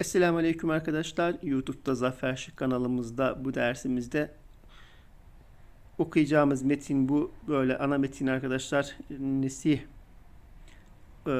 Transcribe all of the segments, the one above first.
Esselamu Aleyküm arkadaşlar. YouTube'da Zafer Şık kanalımızda bu dersimizde okuyacağımız metin bu. Böyle ana metin arkadaşlar. Nesih e,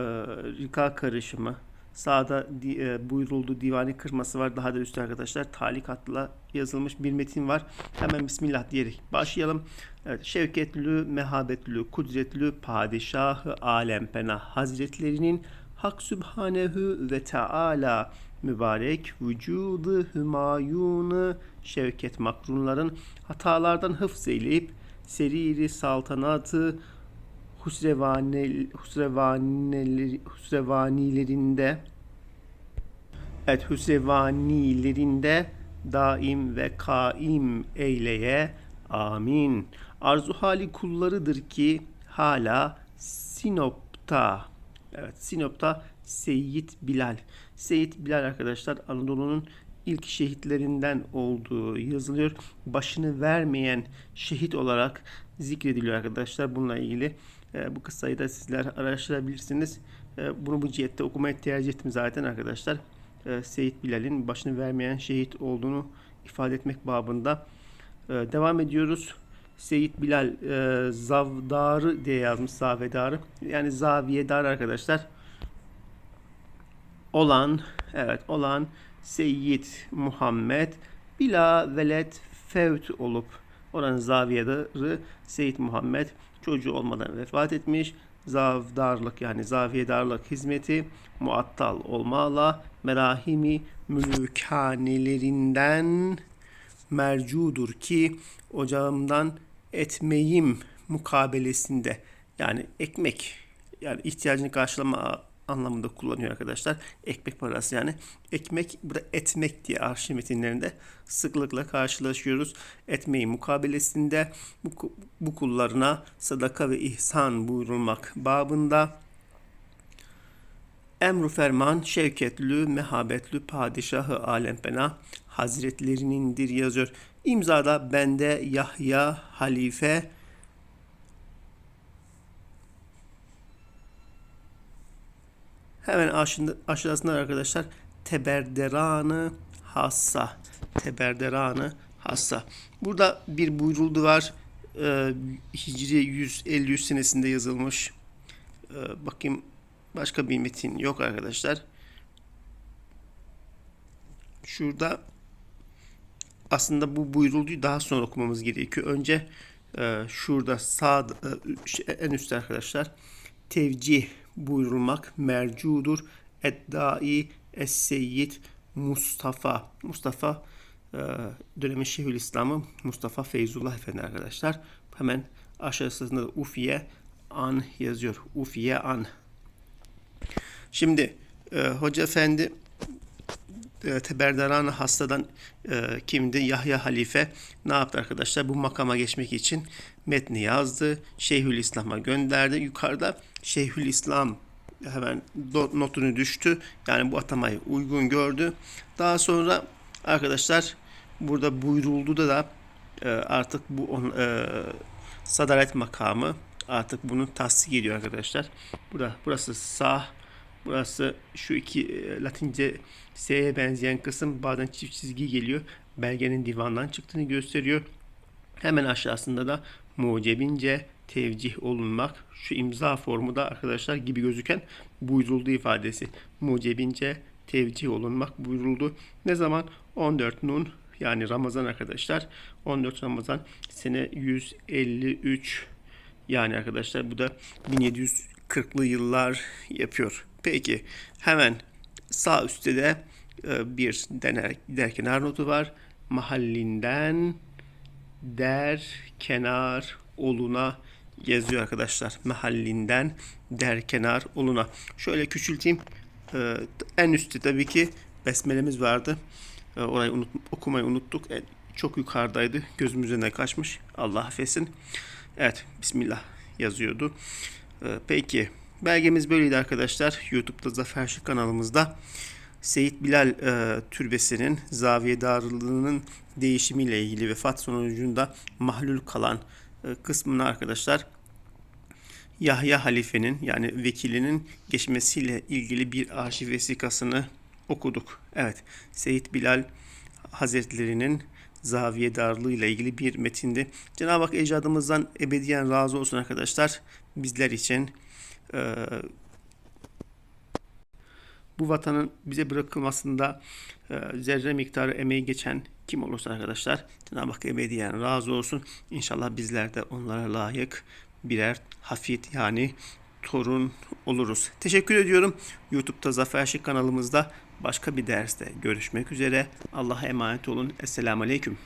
rika karışımı. Sağda di, e, buyuruldu divani kırması var. Daha da üstte arkadaşlar talikatla yazılmış bir metin var. Hemen Bismillah diyerek başlayalım. Evet, şevketlü, mehabetlü, kudretli padişahı alem pena hazretlerinin Hak Sübhanehu ve Teala mübarek vücudu hümayunu şevket makrunların hatalardan hıfz eyleyip seriri saltanatı husrevaneleri, husrevanilerinde evet husrevanilerinde daim ve kaim eyleye amin. Arzu hali kullarıdır ki hala Sinop'ta Evet Sinop'ta Seyyid Bilal. Seyyid Bilal arkadaşlar Anadolu'nun ilk şehitlerinden olduğu yazılıyor. Başını vermeyen şehit olarak zikrediliyor arkadaşlar. Bununla ilgili e, bu kıssayı da sizler araştırabilirsiniz. E, bunu bu cihette okumaya tercih ettim zaten arkadaşlar. E, Seyyid Bilal'in başını vermeyen şehit olduğunu ifade etmek babında. E, devam ediyoruz. Seyit Bilal e, Zavdarı diye yazmış Zavedarı. Yani Zaviyedar arkadaşlar. Olan evet olan Seyyid Muhammed bila velet fevt olup oranın zaviyedarı Seyyid Muhammed çocuğu olmadan vefat etmiş. Zavdarlık yani zaviyedarlık hizmeti muattal olmala merahimi mülükhanelerinden mercudur ki ocağımdan etmeyim mukabelesinde yani ekmek yani ihtiyacını karşılama anlamında kullanıyor arkadaşlar. Ekmek parası yani. Ekmek burada etmek diye arşiv metinlerinde sıklıkla karşılaşıyoruz. Etmeyi mukabelesinde bu, bu kullarına sadaka ve ihsan buyurulmak babında emru ferman şevketlü mehabetlü padişahı alempena hazretlerinindir yazıyor. İmzada bende Yahya halife Hemen aşağısında arkadaşlar teberderanı hassa. Teberderanı hassa. Burada bir buyuruldu var. Ee, Hicri 153 senesinde yazılmış. Ee, bakayım başka bir metin yok arkadaşlar. Şurada aslında bu buyurulduğu daha sonra okumamız gerekiyor. Önce e, şurada sağ e, en üstte arkadaşlar tevcih buyurulmak mercudur. Eddai Es-Seyyid Mustafa. Mustafa e, dönemin Şeyhülislam'ı Mustafa Feyzullah Efendi arkadaşlar. Hemen aşağısında da Ufiye An yazıyor. Ufiye An. Şimdi e, Hoca Efendi Teberdaran hastadan e, kimdi? Yahya Halife ne yaptı arkadaşlar? Bu makama geçmek için metni yazdı. Şeyhülislam'a gönderdi. Yukarıda Şeyhülislam hemen notunu düştü. Yani bu atamayı uygun gördü. Daha sonra arkadaşlar burada buyuruldu da da e, artık bu on, e, sadaret makamı artık bunu tasdik ediyor arkadaşlar. Burada burası sağ Burası şu iki e, Latince S'ye benzeyen kısım bazen çift çizgi geliyor. Belgenin divandan çıktığını gösteriyor. Hemen aşağısında da mucebince tevcih olunmak. Şu imza formu da arkadaşlar gibi gözüken buyuruldu ifadesi. Mucebince tevcih olunmak buyuruldu. Ne zaman? 14 Nun yani Ramazan arkadaşlar. 14 Ramazan sene 153 yani arkadaşlar bu da 1740'lı yıllar yapıyor. Peki hemen sağ üstte de e, bir dener, der kenar notu var. Mahallinden der kenar oluna yazıyor arkadaşlar. Mahallinden der kenar oluna. Şöyle küçülteyim. E, en üstte tabii ki besmelemiz vardı. E, orayı unut, okumayı unuttuk. Çok yukarıdaydı. Gözümüzden de kaçmış. Allah affetsin. Evet. Bismillah yazıyordu. Peki. Belgemiz böyleydi arkadaşlar. YouTube'da Zafer Şık kanalımızda. Seyit Bilal e, türbesinin zaviyedarlığının değişimiyle ilgili vefat sonucunda mahlul kalan e, kısmını arkadaşlar Yahya halifenin yani vekilinin geçmesiyle ilgili bir arşiv vesikasını okuduk. Evet, Seyit Bilal Hazretleri'nin zaviye darlığı ile ilgili bir metindi. Cenab-ı Hak ecdadımızdan ebediyen razı olsun arkadaşlar. Bizler için e, bu vatanın bize bırakılmasında e, zerre miktarı emeği geçen kim olursa arkadaşlar Cenab-ı Hak ebediyen razı olsun. İnşallah bizler de onlara layık birer hafit yani torun oluruz. Teşekkür ediyorum. YouTube'da Zafer Şık kanalımızda başka bir derste görüşmek üzere. Allah'a emanet olun. Esselamu Aleyküm.